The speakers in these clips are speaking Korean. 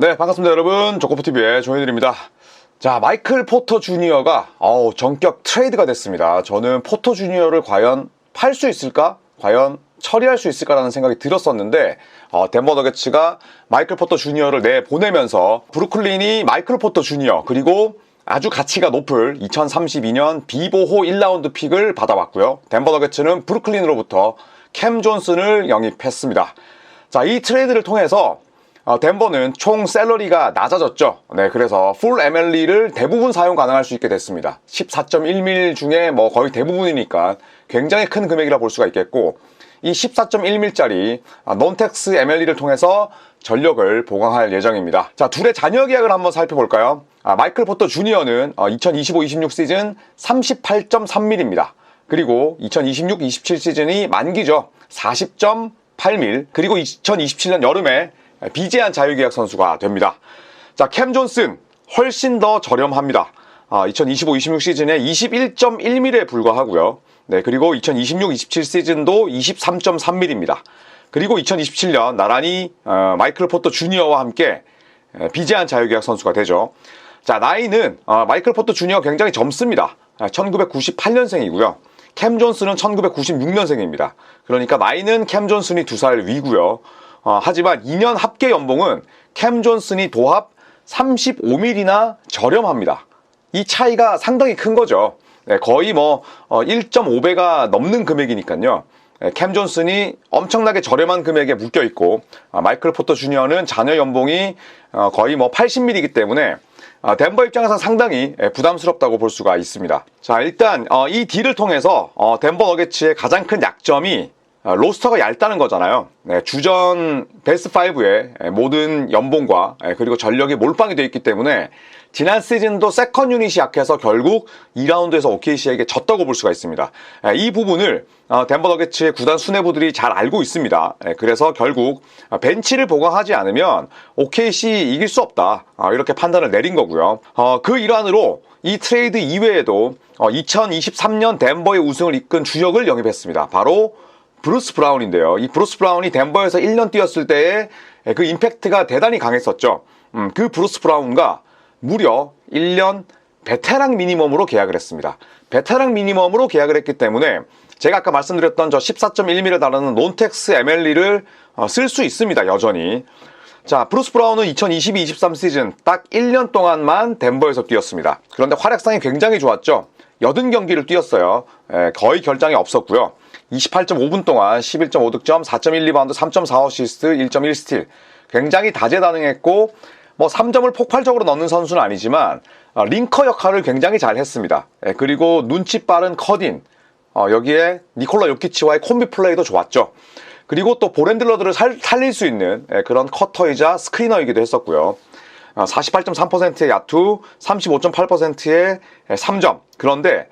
네, 반갑습니다, 여러분. 조코프TV의 조현일입니다. 자, 마이클 포터 주니어가, 어우, 전격 트레이드가 됐습니다. 저는 포터 주니어를 과연 팔 수 있을까? 과연 처리할 수 있을까라는 생각이 들었었는데, 어, 덴버 너게츠가 마이클 포터 주니어를 내보내면서, 브루클린이 마이클 포터 주니어, 그리고 아주 가치가 높을 2032년 비보호 1라운드 픽을 받아왔고요. 덴버 너게츠는 브루클린으로부터 캠 존슨을 영입했습니다. 자, 이 트레이드를 통해서 어, 덴버는 총 셀러리가 낮아졌죠. 네, 그래서 풀 MLE를 대부분 사용 가능할 수 있게 됐습니다. 14.1밀 중에 뭐 거의 대부분이니까 굉장히 큰 금액이라 볼 수가 있겠고 이 14.1밀짜리 논텍스 MLE를 통해서 전력을 보강할 예정입니다. 자, 둘의 잔여 계약을 한번 살펴볼까요? 아, 마이클 포터 주니어는 2025-26 시즌 38.3밀입니다. 그리고 2026-27 시즌이 만기죠. 40.8밀. 그리고 2027년 여름에 비제한 자유계약 선수가 됩니다. 자, 캠 존슨 훨씬 더 저렴합니다. 아, 2025-26 시즌에 21.1mm에 불과하고요. 네, 그리고 2026-27 시즌도 23.3mm입니다. 그리고 2027년 나란히 어, 마이클 포터 주니어와 함께 에, 비제한 자유계약 선수가 되죠. 자, 나이는 어, 마이클 포터 주니어 굉장히 젊습니다. 1998년생이고요. 캠 존슨은 1996년생입니다. 그러니까 나이는 캠 존슨이 두 살 위고요. 어, 하지만 2년 합계 연봉은 캠 존슨이 도합 35밀이나 저렴합니다. 이 차이가 상당히 큰 거죠. 네, 거의 뭐 1.5배가 넘는 금액이니까요. 네, 캠 존슨이 엄청나게 저렴한 금액에 묶여 있고 아, 마이클 포터 주니어는 자녀 연봉이 어, 거의 뭐 80밀이기 때문에 아, 덴버 입장에서 상당히 예, 부담스럽다고 볼 수가 있습니다. 자 일단 어, 이 딜을 통해서 어, 덴버 너게츠의 가장 큰 약점이 아, 로스터가 얇다는 거잖아요. 네, 주전 베스트 5의 모든 연봉과 그리고 전력이 몰빵이 되어 있기 때문에 지난 시즌도 세컨 유닛이 약해서 결국 2라운드에서 OKC에게 졌다고 볼 수가 있습니다. 이 부분을 어, 덴버 너게츠의 구단 수뇌부들이 잘 알고 있습니다. 그래서 결국 벤치를 보강하지 않으면 OKC 이길 수 없다. 아, 이렇게 판단을 내린 거고요. 어, 그 일환으로 이 트레이드 이외에도 2023년 어, 덴버의 우승을 이끈 주역을 영입했습니다. 바로 브루스 브라운인데요. 이 브루스 브라운이 덴버에서 1년 뛰었을 때의 그 임팩트가 대단히 강했었죠. 음, 그 브루스 브라운과 무려 1년 베테랑 미니멈으로 계약을 했습니다. 베테랑 미니멈으로 계약을 했기 때문에 제가 아까 말씀드렸던 저 14.1mm를 다루는 논텍스 MLE를 어, 쓸수 있습니다. 여전히. 자, 브루스 브라운은 2022-23 시즌 딱 1년 동안만 덴버에서 뛰었습니다. 그런데 활약상이 굉장히 좋았죠. 80경기를 뛰었어요. 에, 거의 결장이 없었고요. 28.5분 동안 11.5득점, 4.1리바운드, 3.4어시스트, 1.1스틸. 굉장히 다재다능했고 뭐 3점을 폭발적으로 넣는 선수는 아니지만 어, 링커 역할을 굉장히 잘 했습니다. 예, 그리고 눈치 빠른 커딘 어, 여기에 니콜라 요키치와의 콤비 플레이도 좋았죠. 그리고 또 보렌들러들을 살, 살릴 수 있는 예, 그런 커터이자 스크리너이기도 했었고요. 48.3%의 어, 야투, 35.8%의 3점. 그런데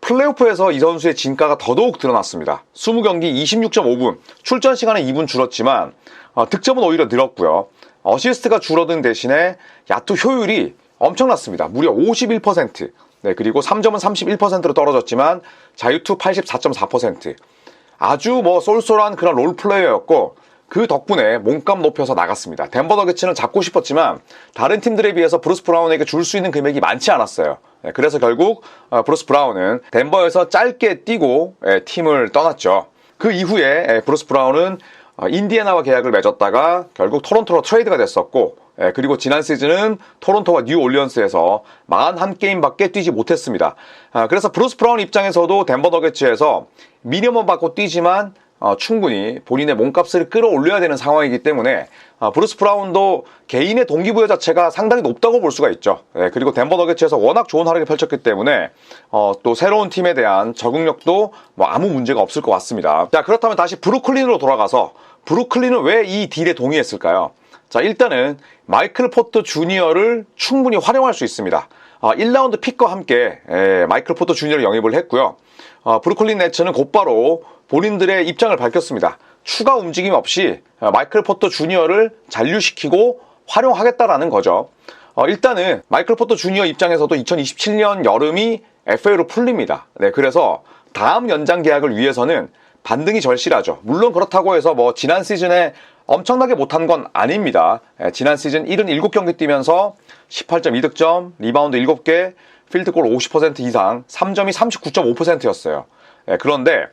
플레이오프에서 이 선수의 진가가 더더욱 드러났습니다. 20경기 26.5분, 출전 시간은 2분 줄었지만 어, 득점은 오히려 늘었고요. 어시스트가 줄어든 대신에 야투 효율이 엄청났습니다. 무려 51%. 네, 그리고 3점은 31%로 떨어졌지만 자유투 84.4%. 아주 뭐 쏠쏠한 그런 롤플레이어였고 그 덕분에 몸값 높여서 나갔습니다. 덴버 너게츠는 잡고 싶었지만 다른 팀들에 비해서 브루스 브라운에게 줄 수 있는 금액이 많지 않았어요. 네, 그래서 결국 어, 브루스 브라운은 덴버에서 짧게 뛰고 예, 팀을 떠났죠. 그 이후에 예, 브루스 브라운은 어, 인디애나와 계약을 맺었다가 결국 토론토로 트레이드가 됐었고 예, 그리고 지난 시즌은 토론토와 뉴 올리언스에서 41게임밖에 뛰지 못했습니다. 아, 그래서 브루스 브라운 입장에서도 덴버 너게츠에서 미니멈 받고 뛰지만 어, 충분히 본인의 몸값을 끌어올려야 되는 상황이기 때문에 어, 브루스 브라운도 개인의 동기부여 자체가 상당히 높다고 볼 수가 있죠. 네, 그리고 덴버 너게츠에서 워낙 좋은 활약을 펼쳤기 때문에 어, 또 새로운 팀에 대한 적응력도 뭐 아무 문제가 없을 것 같습니다. 자 그렇다면 다시 브루클린으로 돌아가서 브루클린은 왜 이 딜에 동의했을까요? 자 일단은 마이클 포터 주니어를 충분히 활용할 수 있습니다. 1라운드 어, 픽과 함께 에, 마이클 포터 주니어를 영입을 했고요. 어, 브루클린 네츠는 곧바로 본인들의 입장을 밝혔습니다. 추가 움직임 없이 어, 마이클 포터 주니어를 잔류시키고 활용하겠다라는 거죠. 어, 일단은 마이클 포터 주니어 입장에서도 2027년 여름이 FA로 풀립니다. 네, 그래서 다음 연장 계약을 위해서는 반등이 절실하죠. 물론 그렇다고 해서 뭐 지난 시즌에 엄청나게 못한 건 아닙니다. 예, 지난 시즌 77경기 뛰면서 18.2득점, 리바운드 7개, 필드골 50% 이상, 3점이 39.5%였어요. 예, 그런데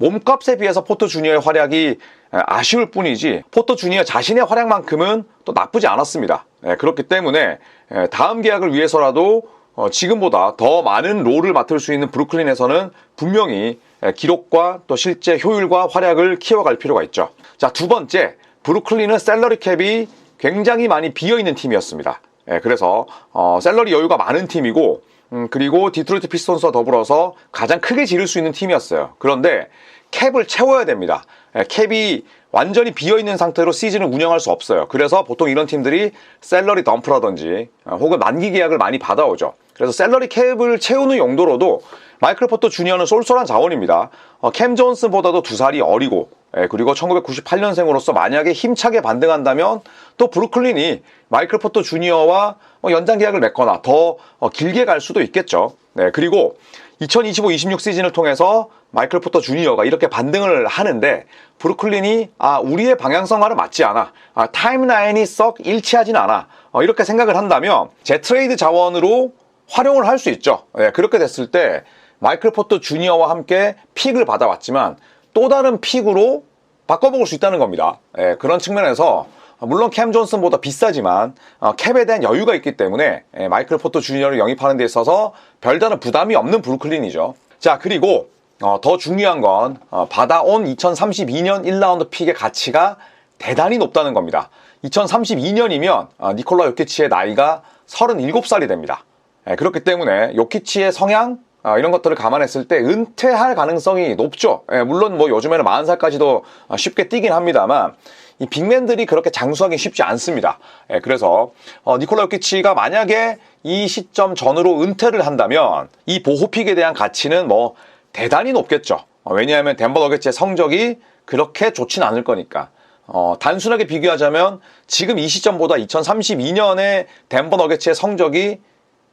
몸값에 비해서 포터 주니어의 활약이 아쉬울 뿐이지 포터 주니어 자신의 활약만큼은 또 나쁘지 않았습니다. 예, 그렇기 때문에 예, 다음 계약을 위해서라도 어, 지금보다 더 많은 롤을 맡을 수 있는 브루클린에서는 분명히 예, 기록과 또 실제 효율과 활약을 키워갈 필요가 있죠. 자, 두 번째, 브루클린은 셀러리 캡이 굉장히 많이 비어있는 팀이었습니다. 예, 그래서 어, 셀러리 여유가 많은 팀이고 음, 그리고 디트로이트 피스톤스와 더불어서 가장 크게 지를 수 있는 팀이었어요. 그런데 캡을 채워야 됩니다. 예, 캡이 완전히 비어있는 상태로 시즌을 운영할 수 없어요. 그래서 보통 이런 팀들이 셀러리 덤프라든지 어, 혹은 만기 계약을 많이 받아오죠. 그래서 셀러리 캡을 채우는 용도로도 마이클 포터 주니어는 쏠쏠한 자원입니다. 어, 캠 존슨보다도 두 살이 어리고 예, 그리고 1998년생으로서 만약에 힘차게 반등한다면 또 브루클린이 마이클 포터 주니어와 어, 연장 계약을 맺거나 더 어, 길게 갈 수도 있겠죠. 네, 그리고 2025-26 시즌을 통해서 마이클 포터 주니어가 이렇게 반등을 하는데 브루클린이 아 우리의 방향성과는 맞지 않아 아, 타임라인이 썩 일치하진 않아 어, 이렇게 생각을 한다면 제 트레이드 자원으로 활용을 할 수 있죠. 네, 그렇게 됐을 때 마이클 포터 주니어와 함께 픽을 받아왔지만 또 다른 픽으로 바꿔먹을 수 있다는 겁니다. 예, 그런 측면에서 물론 캠 존슨보다 비싸지만 어, 캡에 대한 여유가 있기 때문에 예, 마이클 포터 주니어를 영입하는 데 있어서 별다른 부담이 없는 브루클린이죠. 자 그리고 어, 더 중요한 건 어, 받아온 2032년 1라운드 픽의 가치가 대단히 높다는 겁니다. 2032년이면 니콜라 요키치의 나이가 37살이 됩니다. 예, 그렇기 때문에 요키치의 성향 아, 이런 것들을 감안했을 때 은퇴할 가능성이 높죠. 예, 물론 뭐 요즘에는 40살까지도 쉽게 뛰긴 합니다만 이 빅맨들이 그렇게 장수하기 쉽지 않습니다. 예, 그래서 어, 니콜라 요키치가 만약에 이 시점 전으로 은퇴를 한다면 이 보호픽에 대한 가치는 뭐 대단히 높겠죠. 어, 왜냐하면 덴버 너게츠의 성적이 그렇게 좋진 않을 거니까. 어, 단순하게 비교하자면 지금 이 시점보다 2032년에 덴버 너게츠의 성적이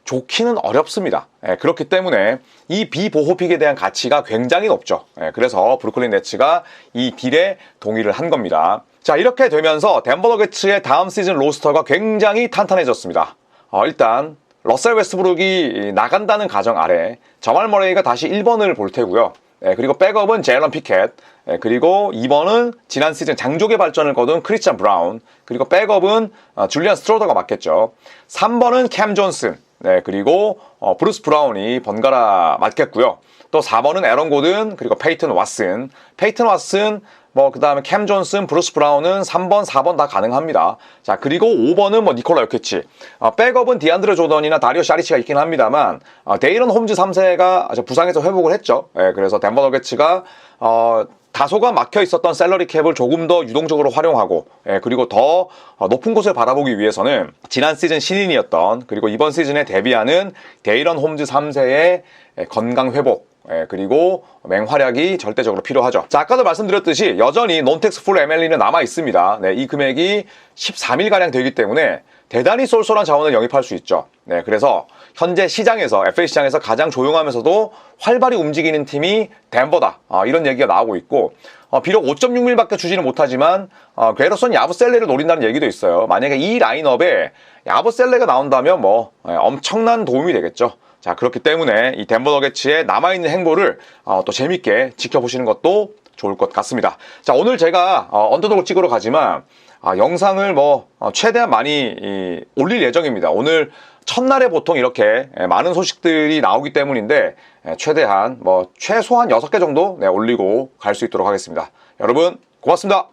좋기는 어렵습니다. 예, 그렇기 때문에 이 비보호픽에 대한 가치가 굉장히 높죠. 예, 그래서 브루클린 네츠가 이 딜에 동의를 한 겁니다. 자, 이렇게 되면서 덴버 너게츠의 다음 시즌 로스터가 굉장히 탄탄해졌습니다. 어, 일단 러셀 웨스브룩이 나간다는 가정 아래 저말 머레이가 다시 1번을 볼 테고요. 예, 그리고 백업은 제일런 피켓, 예, 그리고 2번은 지난 시즌 장족의 발전을 거둔 크리스찬 브라운, 그리고 백업은 어, 줄리안 스트로더가 맡겠죠. 3번은 캠 존슨, 네, 그리고 어, 브루스 브라운이 번갈아 맡겠고요. 또 4번은 에런 고든, 그리고 페이튼 왓슨. 페이튼 왓슨, 뭐, 그 다음에 캠 존슨, 브루스 브라운은 3번, 4번 다 가능합니다. 자, 그리고 5번은 뭐, 니콜라 요케치. 어, 백업은 디안드레 조던이나 다리오 샤리치가 있긴 합니다만, 어, 데이런 홈즈 3세가 부상에서 회복을 했죠. 예, 그래서 덴버 너게츠가, 어, 다소가 막혀 있었던 셀러리 캡을 조금 더 유동적으로 활용하고 예, 그리고 더 높은 곳을 바라보기 위해서는 지난 시즌 신인이었던 그리고 이번 시즌에 데뷔하는 데이런 홈즈 3세의 건강 회복 예, 그리고 맹활약이 절대적으로 필요하죠. 자, 아까도 말씀드렸듯이 여전히 논텍스 풀 MLE는 남아 있습니다. 네, 이 금액이 13일가량 되기 때문에 대단히 쏠쏠한 자원을 영입할 수 있죠. 네, 그래서 현재 시장에서 FA 시장에서 가장 조용하면서도 활발히 움직이는 팀이 덴버다. 어, 이런 얘기가 나오고 있고 어, 비록 5.6밀밖에 주지는 못하지만 어, 괴로선 야브셀레를 노린다는 얘기도 있어요. 만약에 이 라인업에 야브셀레가 나온다면 뭐 예, 엄청난 도움이 되겠죠. 자 그렇기 때문에 이 덴버 너게츠의 남아있는 행보를 어, 또 재밌게 지켜보시는 것도 좋을 것 같습니다. 자 오늘 제가 어, 언더독을 찍으러 가지만 아, 영상을 뭐 어, 최대한 많이 이, 올릴 예정입니다. 오늘 첫날에 보통 이렇게 예, 많은 소식들이 나오기 때문인데 예, 최대한 뭐 최소한 6개 정도 네, 올리고 갈 수 있도록 하겠습니다. 여러분 고맙습니다.